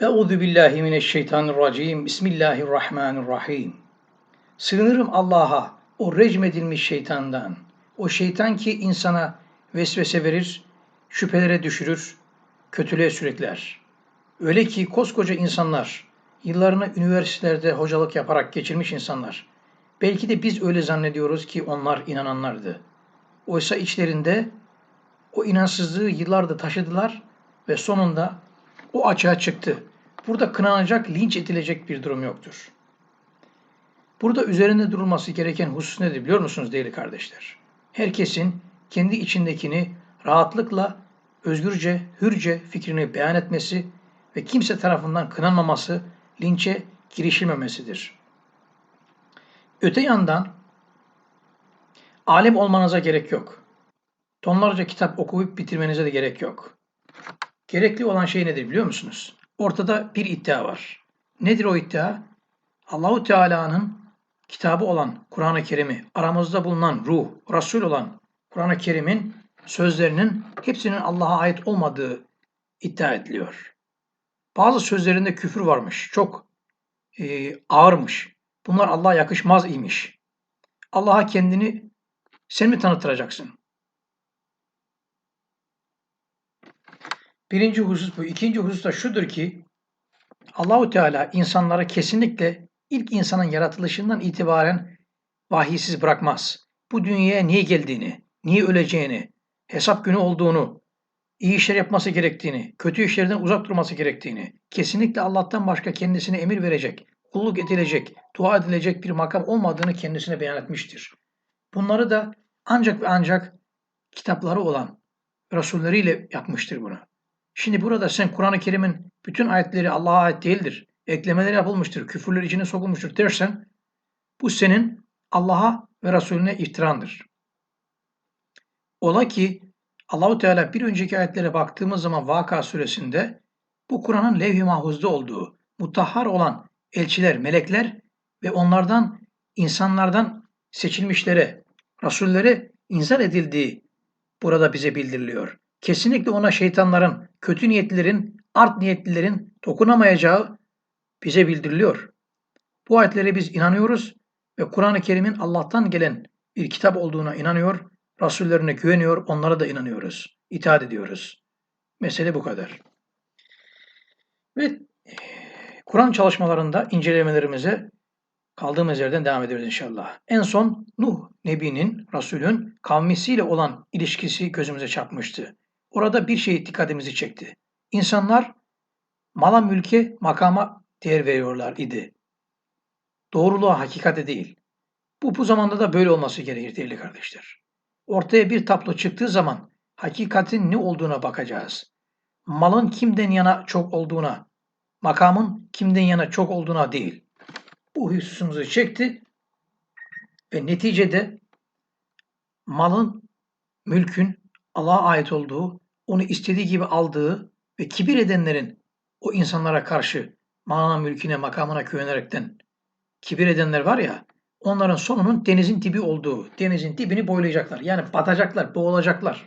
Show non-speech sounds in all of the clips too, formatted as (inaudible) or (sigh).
Euzu billahi mineşşeytanirracim. Bismillahirrahmanirrahim. Sığınırım Allah'a, o recmedilmiş şeytandan. O şeytan ki insana vesvese verir, şüphelere düşürür, kötülüğe sürükler. Öyle ki koskoca insanlar, yıllarını üniversitelerde hocalık yaparak geçirmiş insanlar. Belki de biz öyle zannediyoruz ki onlar inananlardı. Oysa içlerinde o inansızlığı yıllarda taşıdılar ve sonunda o açığa çıktı. Burada kınanacak, linç edilecek bir durum yoktur. Burada üzerinde durulması gereken husus nedir biliyor musunuz değerli kardeşler? Herkesin kendi içindekini rahatlıkla, özgürce, hürce fikrini beyan etmesi ve kimse tarafından kınanmaması, linçe girişilmemesidir. Öte yandan alim olmanıza gerek yok. Tonlarca kitap okuyup bitirmenize de gerek yok. Gerekli olan şey nedir biliyor musunuz? Ortada bir iddia var. Nedir o iddia? Allahu Teala'nın kitabı olan Kur'an-ı Kerim'i, aramızda bulunan ruh, Resul olan Kur'an-ı Kerim'in sözlerinin hepsinin Allah'a ait olmadığı iddia ediliyor. Bazı sözlerinde küfür varmış, çok e, ağırmış. Bunlar Allah'a yakışmaz imiş. Allah'a kendini sen mi tanıtıracaksın? Birinci husus bu. İkinci husus da şudur ki Allahu Teala insanları kesinlikle ilk insanın yaratılışından itibaren vahiysiz bırakmaz. Bu dünyaya niye geldiğini, niye öleceğini, hesap günü olduğunu, iyi işler yapması gerektiğini, kötü işlerden uzak durması gerektiğini, kesinlikle Allah'tan başka kendisine emir verecek, kulluk edilecek, dua edilecek bir makam olmadığını kendisine beyan etmiştir. Bunları da ancak ve ancak kitapları olan Resulleriyle yapmıştır bunu. Şimdi burada sen Kur'an-ı Kerim'in bütün ayetleri Allah'a ait değildir. Eklemeleri yapılmıştır, küfürler içine sokulmuştur dersen bu senin Allah'a ve Resulüne iftirandır. Ola ki Allahu Teala bir önceki ayetlere baktığımız zaman Vaka suresinde bu Kur'an'ın levh-i mahfuzda olduğu, mutahhar olan elçiler, melekler ve onlardan insanlardan seçilmişlere, rasullere inzal edildiği burada bize bildiriliyor. Kesinlikle ona şeytanların, kötü niyetlilerin, art niyetlilerin dokunamayacağı bize bildiriliyor. Bu ayetlere biz inanıyoruz ve Kur'an-ı Kerim'in Allah'tan gelen bir kitap olduğuna inanıyor, rasullerine güveniyor, onlara da inanıyoruz, itaat ediyoruz. Mesele bu kadar. Ve Kur'an çalışmalarında incelemelerimize kaldığımız yerden devam ediyoruz inşallah. En son Nuh Nebi'nin, Resul'ün kavmisiyle olan ilişkisi gözümüze çarpmıştı. Orada bir şey dikkatimizi çekti. İnsanlar mala mülke, makama değer veriyorlar idi. Doğruluğa, hakikate değil. Bu bu zamanda da böyle olması gerekir değerli kardeşler. Ortaya bir tablo çıktığı zaman hakikatin ne olduğuna bakacağız. Malın kimden yana çok olduğuna, makamın kimden yana çok olduğuna değil. Bu hususumuzu çekti ve neticede malın, mülkün Allah'a ait olduğu onu istediği gibi aldığı ve kibir edenlerin o insanlara karşı malına, mülküne, makamına güvenerekten kibir edenler var ya, onların sonunun denizin dibi olduğu, denizin dibini boylayacaklar. Yani batacaklar, boğulacaklar.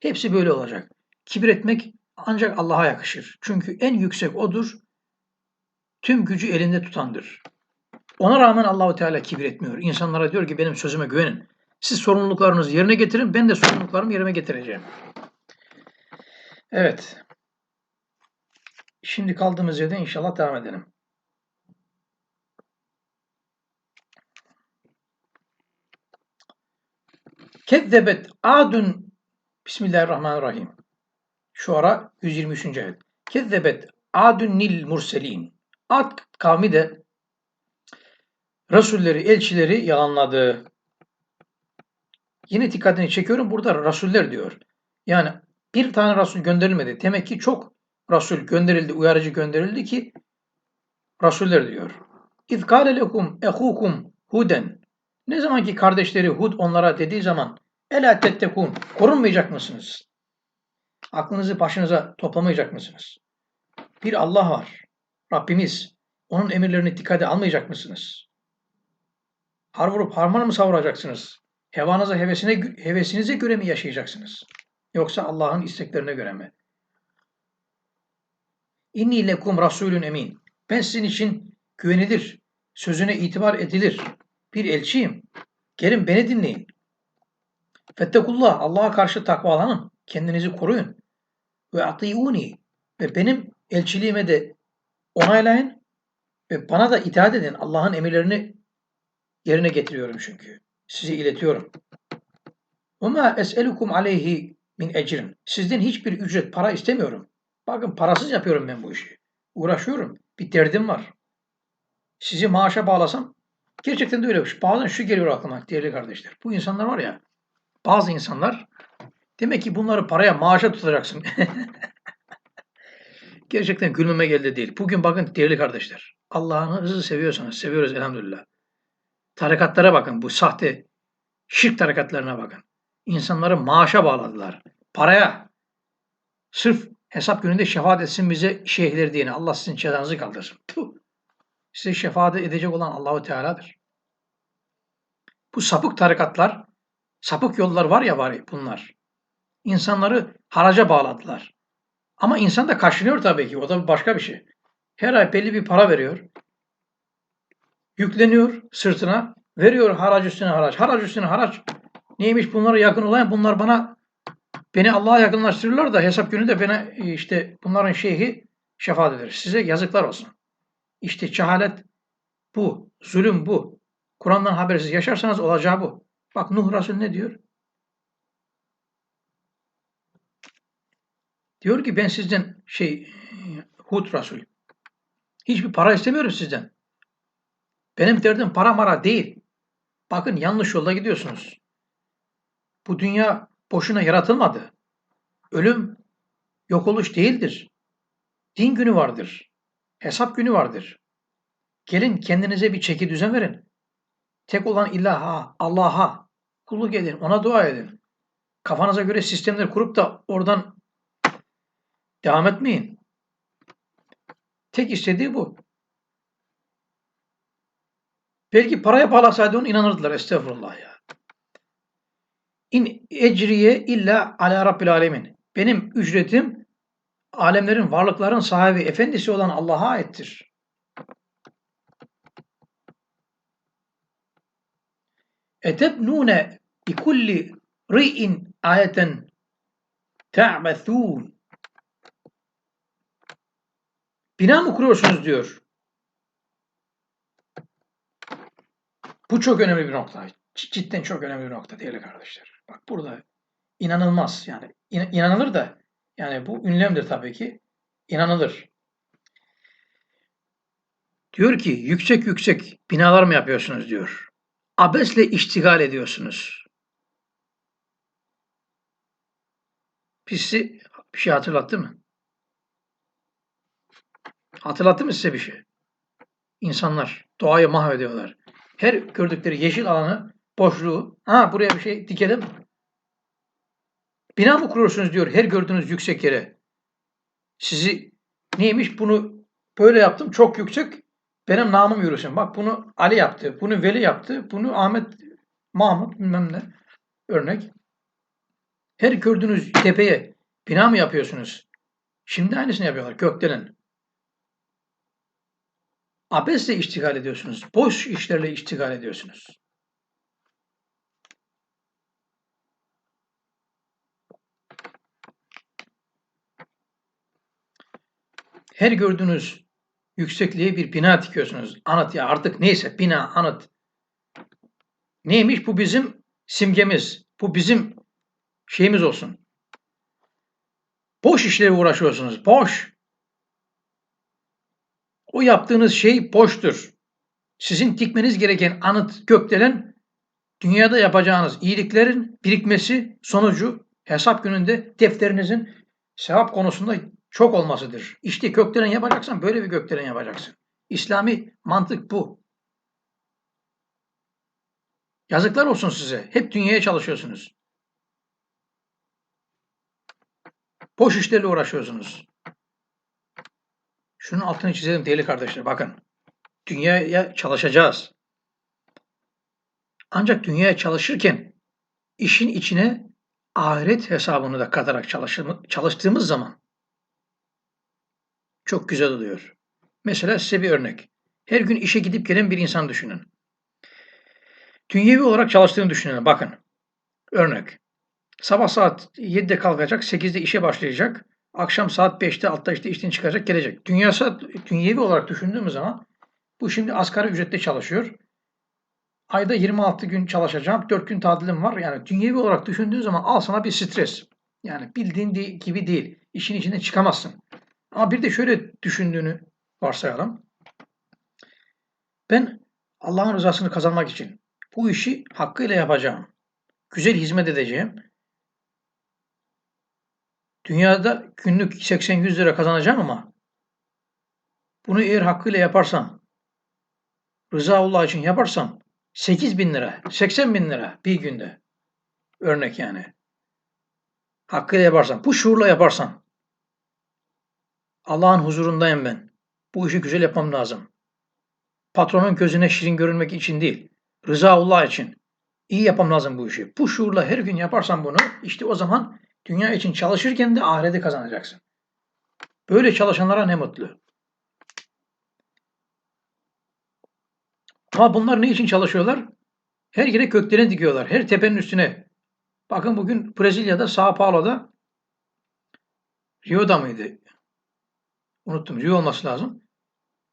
Hepsi böyle olacak. Kibir etmek ancak Allah'a yakışır. Çünkü en yüksek odur, tüm gücü elinde tutandır. Ona rağmen Allahu Teala kibir etmiyor. İnsanlara diyor ki benim sözüme güvenin. Siz sorumluluklarınızı yerine getirin, ben de sorumluluklarımı yerime getireceğim. Evet. Şimdi kaldığımız yerden inşallah devam edelim. Kezzebet adun Bismillahirrahmanirrahim. Şu ara 123. ayet. Kezzebet adun nil murselin. Ad kavmi de Resulleri, elçileri yalanladı. Yine dikkatini çekiyorum. Burada Resuller diyor. Yani bir tane Resul gönderilmedi. Demek ki çok Resul gönderildi, uyarıcı gönderildi ki Resuller diyor. İz kâle lekum ehukum huden. Ne zaman ki kardeşleri Hud onlara dediği zaman Ela tettekun. Korunmayacak mısınız? Aklınızı başınıza toplamayacak mısınız? Bir Allah var. Rabbimiz. Onun emirlerini dikkate almayacak mısınız? Har vurup harman mı savuracaksınız? Hevanıza, hevesine, hevesinize göre mi yaşayacaksınız? Yoksa Allah'ın isteklerine göre mi? İnni lekum rasulün emin. Ben sizin için güvenilir, sözüne itibar edilir bir elçiyim. Gelin beni dinleyin. Fettekullah, Allah'a karşı takvalanın. Kendinizi koruyun. Ve atiyuni ve benim elçiliğime de onaylayın ve bana da itaat edin. Allah'ın emirlerini yerine getiriyorum çünkü. Size iletiyorum. Ama es'elukum aleyhi min ecrin. Sizden hiçbir ücret, para istemiyorum. Bakın parasız yapıyorum ben bu işi. Uğraşıyorum. Bir derdim var. Sizi maaşa bağlasam gerçekten de öyle. Bazen şu geliyor aklıma değerli kardeşler. Bu insanlar var ya bazı insanlar demek ki bunları paraya maaşa tutacaksın. (laughs) gerçekten gülmeme geldi değil. Bugün bakın değerli kardeşler. Allah'ınızı seviyorsanız seviyoruz elhamdülillah. Tarikatlara bakın bu sahte şirk tarikatlarına bakın. İnsanları maaşa bağladılar. Paraya. Sırf hesap gününde şefaat etsin bize şeyhler diyene. Allah sizin cezanızı kaldırsın. Puh. Size şefaat edecek olan Allahu Teala'dır. Bu sapık tarikatlar, sapık yollar var ya var bunlar. İnsanları haraca bağladılar. Ama insan da kaşınıyor tabii ki. O da başka bir şey. Her ay belli bir para veriyor. Yükleniyor sırtına. Veriyor haraç üstüne haraç. Haraç üstüne haraç. Neymiş bunlara yakın olan? Bunlar bana beni Allah'a yakınlaştırırlar da hesap günü de bana işte bunların şeyhi şefaat eder. Size yazıklar olsun. İşte cehalet bu. Zulüm bu. Kur'an'dan habersiz yaşarsanız olacağı bu. Bak Nuh Resul ne diyor? Diyor ki ben sizden şey Hud Resul. Hiçbir para istemiyorum sizden. Benim derdim para mara değil. Bakın yanlış yolda gidiyorsunuz. Bu dünya boşuna yaratılmadı. Ölüm yok oluş değildir. Din günü vardır. Hesap günü vardır. Gelin kendinize bir çeki düzen verin. Tek olan illaha, Allah'a kulluk edin, ona dua edin. Kafanıza göre sistemler kurup da oradan devam etmeyin. Tek istediği bu. Belki paraya bağlasaydı onu inanırdılar. Estağfurullah ya. İn ecriye illa ala rabbil alemin. Benim ücretim alemlerin, varlıkların sahibi, efendisi olan Allah'a aittir. Etebnune bi kulli ri'in ayeten ta'bethûn. Bina mı kuruyorsunuz diyor. Bu çok önemli bir nokta. Cidden çok önemli bir nokta değerli kardeşler. Bak burada inanılmaz yani inanılır da yani bu ünlemdir tabii ki. İnanılır. Diyor ki yüksek yüksek binalar mı yapıyorsunuz diyor. Abesle iştigal ediyorsunuz. Sizi bir şey hatırlattı mı? Hatırlattı mı size bir şey? İnsanlar doğayı mahvediyorlar. Her gördükleri yeşil alanı, boşluğu, ha buraya bir şey dikelim. Bina mı kuruyorsunuz diyor her gördüğünüz yüksek yere. Sizi neymiş bunu böyle yaptım çok yüksek benim namım yürüsün. Bak bunu Ali yaptı, bunu Veli yaptı, bunu Ahmet, Mahmut bilmem ne örnek. Her gördüğünüz tepeye bina mı yapıyorsunuz? Şimdi aynısını yapıyorlar gökdelen. Abesle iştigal ediyorsunuz. Boş işlerle iştigal ediyorsunuz. Her gördüğünüz yüksekliğe bir bina dikiyorsunuz. Anıt ya artık neyse bina, anıt. Neymiş? Bu bizim simgemiz. Bu bizim şeyimiz olsun. Boş işlere uğraşıyorsunuz. Boş. O yaptığınız şey boştur. Sizin dikmeniz gereken anıt gökdelen dünyada yapacağınız iyiliklerin birikmesi sonucu hesap gününde defterinizin sevap konusunda çok olmasıdır. İşte gökdelen yapacaksan böyle bir gökdelen yapacaksın. İslami mantık bu. Yazıklar olsun size. Hep dünyaya çalışıyorsunuz. Boş işlerle uğraşıyorsunuz. Şunun altını çizelim değerli kardeşler. Bakın. Dünyaya çalışacağız. Ancak dünyaya çalışırken işin içine ahiret hesabını da katarak çalıştığımız zaman çok güzel oluyor. Mesela size bir örnek. Her gün işe gidip gelen bir insan düşünün. Dünyevi olarak çalıştığını düşünün. Bakın. Örnek. Sabah saat 7'de kalkacak, 8'de işe başlayacak. Akşam saat 5'te, altta işte işten çıkacak, gelecek. Dünyası, dünyevi olarak düşündüğümüz zaman bu şimdi asgari ücretle çalışıyor. Ayda 26 gün çalışacağım, 4 gün tatilim var. Yani dünyevi olarak düşündüğün zaman al sana bir stres. Yani bildiğin gibi değil. İşin içinden çıkamazsın. Ama bir de şöyle düşündüğünü varsayalım. Ben Allah'ın rızasını kazanmak için bu işi hakkıyla yapacağım. Güzel hizmet edeceğim. Dünyada günlük 80-100 lira kazanacağım ama bunu eğer hakkıyla yaparsam, rıza Allah için yaparsam 8 bin lira, 80 bin lira bir günde. Örnek yani. Hakkıyla yaparsam, bu şuurla yaparsam. Allah'ın huzurundayım ben. Bu işi güzel yapmam lazım. Patronun gözüne şirin görünmek için değil. Rıza Allah için. İyi yapmam lazım bu işi. Bu şuurla her gün yaparsam bunu işte o zaman dünya için çalışırken de ahireti kazanacaksın. Böyle çalışanlara ne mutlu. Ama bunlar ne için çalışıyorlar? Her yere köklerini dikiyorlar. Her tepenin üstüne. Bakın bugün Brezilya'da, Sao Paulo'da Rio'da mıydı? Unuttum. Rio olması lazım.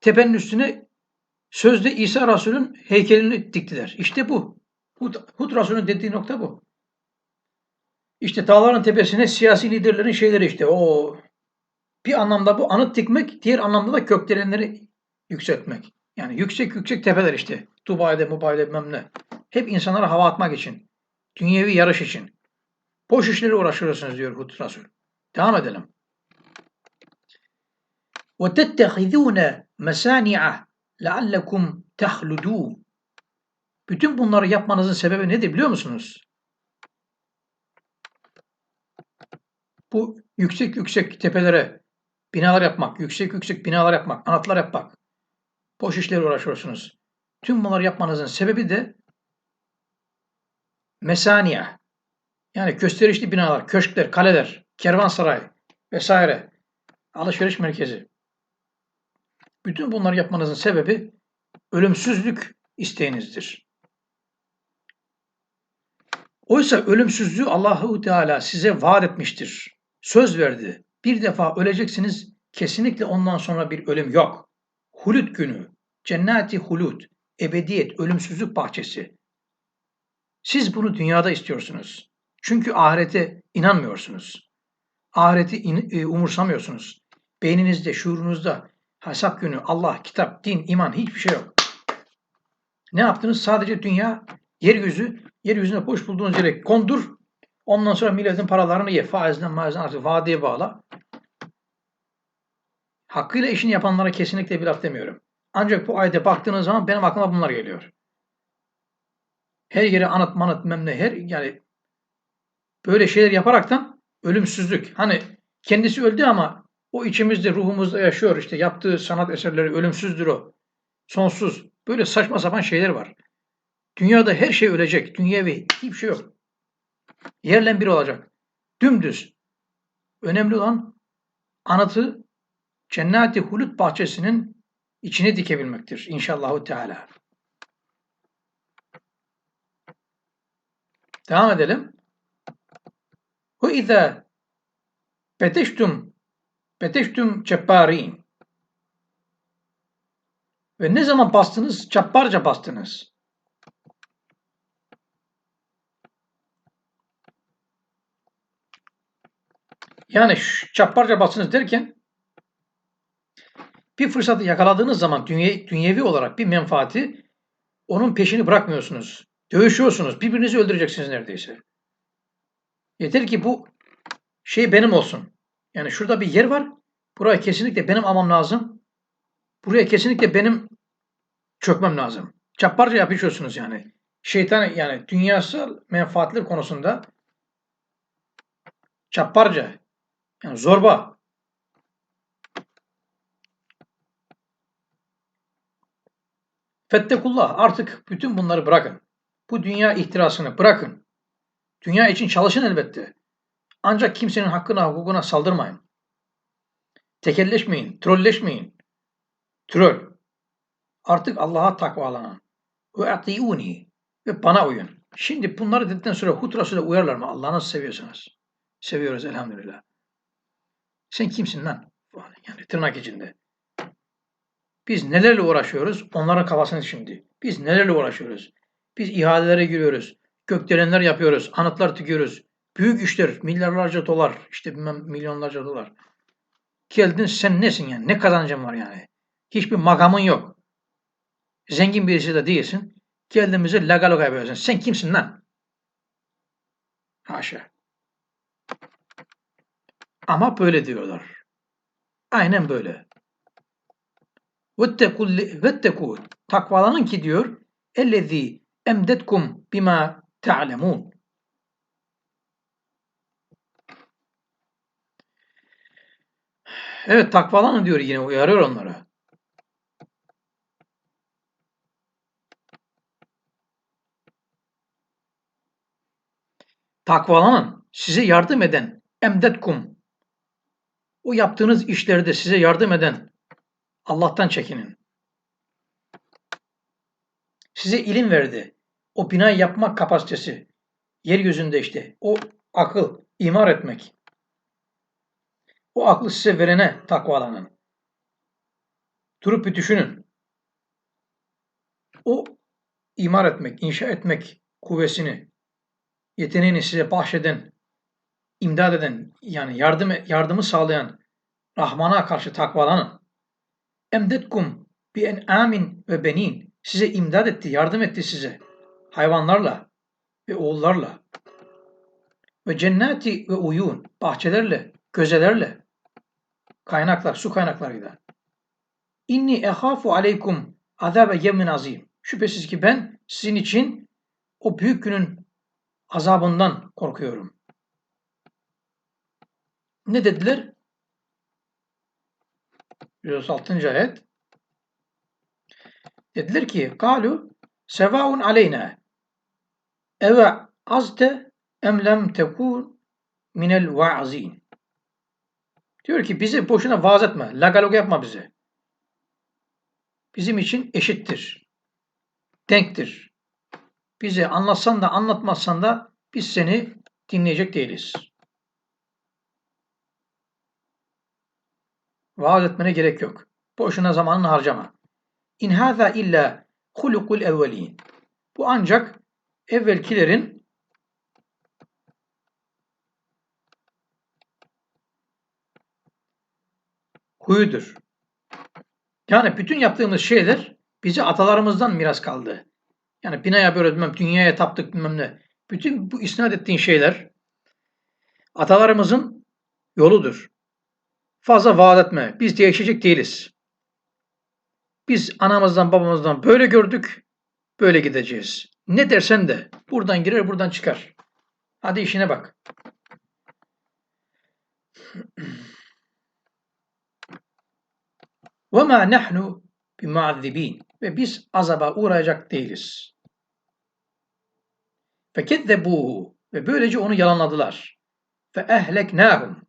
Tepenin üstüne sözde İsa Resul'ün heykelini diktiler. İşte bu. Hud, Hud Resul'ün dediği nokta bu. İşte dağların tepesine siyasi liderlerin şeyleri işte o bir anlamda bu anıt dikmek, diğer anlamda da gökdelenleri yükseltmek. Yani yüksek yüksek tepeler işte. Dubai'de, Mubai'de bilmem ne. Hep insanlara hava atmak için. Dünyevi yarış için. Boş işlere uğraşıyorsunuz diyor Hud Resul. Devam edelim. وَتَتَّخِذُونَ مَسَانِعَ لَعَلَّكُمْ تَخْلُدُونَ Bütün bunları yapmanızın sebebi nedir biliyor musunuz? Bu yüksek yüksek tepelere binalar yapmak, yüksek yüksek binalar yapmak, anıtlar yapmak, boş işlerle uğraşıyorsunuz. Tüm bunları yapmanızın sebebi de mesaniye. Yani gösterişli binalar, köşkler, kaleler, kervansaray vesaire, alışveriş merkezi. Bütün bunları yapmanızın sebebi ölümsüzlük isteğinizdir. Oysa ölümsüzlüğü Allahu Teala size vaat etmiştir. Söz verdi. Bir defa öleceksiniz. Kesinlikle ondan sonra bir ölüm yok. Hulut günü, cenneti hulut, ebediyet, ölümsüzlük bahçesi. Siz bunu dünyada istiyorsunuz. Çünkü ahirete inanmıyorsunuz. Ahireti in, e, umursamıyorsunuz. Beyninizde, şuurunuzda hesap günü, Allah, kitap, din, iman hiçbir şey yok. Ne yaptınız? Sadece dünya, yeryüzü, yeryüzüne boş bulduğunuz yere kondur. Ondan sonra milletin paralarını ye. Faizden, maizden artık vadeye bağla. Hakkıyla işini yapanlara kesinlikle bir laf demiyorum. Ancak bu ayete baktığınız zaman benim aklıma bunlar geliyor. Her yere anıt manıt memne her yani böyle şeyler yaparaktan ölümsüzlük. Hani kendisi öldü ama o içimizde ruhumuzda yaşıyor işte yaptığı sanat eserleri ölümsüzdür o. Sonsuz. Böyle saçma sapan şeyler var. Dünyada her şey ölecek. Dünyevi hiçbir şey yok. Yerle bir olacak. Dümdüz. Önemli olan anıtı Cenneti Hulut bahçesinin içine dikebilmektir inşallahu teala. Devam edelim. Ve izâ beteştum beteştum cebbarin ve ne zaman bastınız? Çapparca bastınız. Yani çapparca bastınız derken bir fırsatı yakaladığınız zaman dünya, dünyevi olarak bir menfaati onun peşini bırakmıyorsunuz. Dövüşüyorsunuz. Birbirinizi öldüreceksiniz neredeyse. Yeter ki bu şey benim olsun. Yani şurada bir yer var. Burayı kesinlikle benim almam lazım. Buraya kesinlikle benim çökmem lazım. Çapparca yapışıyorsunuz yani. Şeytan yani dünyasal menfaatler konusunda çapparca yani zorba Fettekullah artık bütün bunları bırakın. Bu dünya ihtirasını bırakın. Dünya için çalışın elbette. Ancak kimsenin hakkına hukukuna saldırmayın. Tekelleşmeyin, trolleşmeyin. Troll. Artık Allah'a takvalanan. Ve atiuni. Ve bana uyun. Şimdi bunları dedikten sonra Hud Resul'e uyarlar mı? Allah'ı nasıl seviyorsunuz? Seviyoruz elhamdülillah. Sen kimsin lan? Yani tırnak içinde. Biz nelerle uğraşıyoruz? Onların kafasını şimdi. Biz nelerle uğraşıyoruz? Biz ihalelere giriyoruz. Gökdelenler yapıyoruz. Anıtlar tıkıyoruz. Büyük işler. Milyarlarca dolar. işte bilmem milyonlarca dolar. Geldin sen nesin yani? Ne kazancın var yani? Hiçbir makamın yok. Zengin birisi de değilsin. Geldin bize lagaluga yapıyorsun. Sen kimsin lan? Haşa. Ama böyle diyorlar. Aynen böyle. Vettekû takvalanın ki diyor ellezî emdetkum bima ta'lemun. Evet takvalanın diyor yine uyarıyor onlara. Takvalanın size yardım eden emdetkum o yaptığınız işlerde size yardım eden Allah'tan çekinin. Size ilim verdi. O binayı yapmak kapasitesi. Yeryüzünde işte. O akıl, imar etmek. O aklı size verene takvalanın. Durup bir düşünün. O imar etmek, inşa etmek kuvvesini, yeteneğini size bahşeden, imdad eden, yani yardım, yardımı sağlayan Rahman'a karşı takvalanın. Emdetkum bi en amin ve benin. Size imdad etti, yardım etti size. Hayvanlarla ve oğullarla. Ve cenneti ve uyun. Bahçelerle, gözelerle. Kaynaklar, su kaynaklarıyla. İnni ehafu aleykum azabe yevmin azim. Şüphesiz ki ben sizin için o büyük günün azabından korkuyorum. Ne dediler? 136. ayet. Dediler ki Kalu sevaun aleyna eve azte em lem tekun minel vaazin. Diyor ki bizi boşuna vaaz etme. Lagalog yapma bize. Bizim için eşittir. Denktir. Bize anlatsan da anlatmazsan da biz seni dinleyecek değiliz. Vaaz etmene gerek yok. Boşuna zamanını harcama. İn hâzâ illa hulukul evvelîn. Bu ancak evvelkilerin huyudur. Yani bütün yaptığımız şeyler bize atalarımızdan miras kaldı. Yani bina yapıyoruz bilmem, dünyaya taptık bilmem ne. Bütün bu isnat ettiğin şeyler atalarımızın yoludur. Fazla vaat etme. Biz değişecek değiliz. Biz anamızdan babamızdan böyle gördük, böyle gideceğiz. Ne dersen de buradan girer buradan çıkar. Hadi işine bak. (clears throat) Ve ma nahnu bimuazzibin. Ve biz azaba uğrayacak değiliz. Fekezzebuhu. Ve böylece onu yalanladılar. Fe ehleknahum.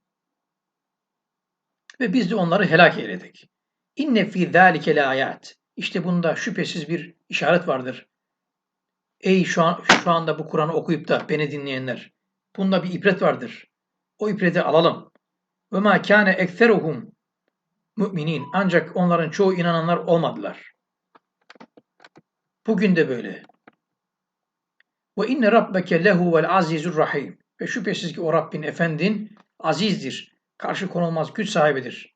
Ve biz de onları helak eyledik. İnne fi zalike leayat. İşte bunda şüphesiz bir işaret vardır. Ey şu, an, şu anda bu Kur'an'ı okuyup da beni dinleyenler. Bunda bir ibret vardır. O ibreti alalım. Ve ma kana ekseruhum müminin. Ancak onların çoğu inananlar olmadılar. Bugün de böyle. Ve inne rabbeke lehu vel azizur rahim. Ve şüphesiz ki o Rabbin efendin azizdir. Karşı konulmaz güç sahibidir.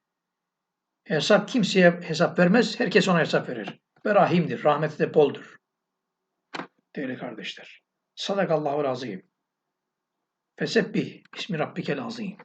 Hesap kimseye hesap vermez, herkes ona hesap verir. Ve rahimdir, rahmeti de boldur. Değerli kardeşler. Sadakallahu azim. Fesebbih ismi rabbikel azim.